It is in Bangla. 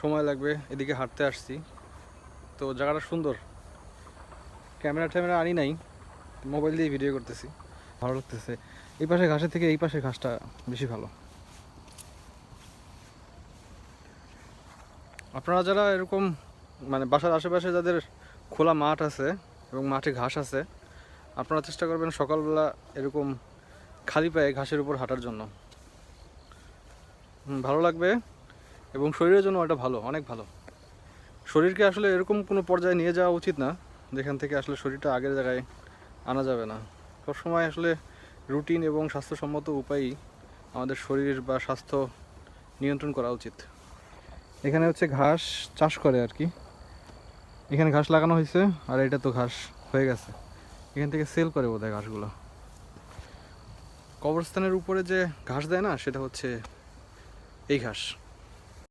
সময় লাগবে, এদিকে হাঁটতে আসছি। তো জায়গাটা সুন্দর। ক্যামেরা ট্যামেরা আনি নাই, মোবাইল দিয়ে ভিডিও করতেছি। ভালো লাগতেছে। এই পাশে ঘাসের থেকে এই পাশে ঘাসটা বেশি ভালো। আপনারা যারা এরকম মানে বাসার আশেপাশে যাদের খোলা মাঠ আছে এবং মাঠে ঘাস আছে, আপনারা চেষ্টা করবেন সকালবেলা এরকম খালি পায়ে ঘাসের উপর হাঁটার জন্য। ভালো লাগবে। এবং শরীরের জন্য এটা ভালো, অনেক ভালো। শরীরকে আসলে এরকম কোনো পর্যায়ে নিয়ে যাওয়া উচিত না, যেখান থেকে আসলে শরীরটা আগের জায়গায় আনা যাবে না। সবসময় আসলে রুটিন এবং স্বাস্থ্যসম্মত উপায়ই আমাদের শরীর বা স্বাস্থ্য নিয়ন্ত্রণ করা উচিত। এখানে হচ্ছে ঘাস চাষ করে আর কি। এখানে ঘাস লাগানো হয়েছে, আর এটা তো ঘাস হয়ে গেছে। এখান থেকে সেল করে বোধ হয় ঘাসগুলো। কবরস্থানের উপরে যে ঘাস দেয় না, সেটা হচ্ছে এই ঘাস।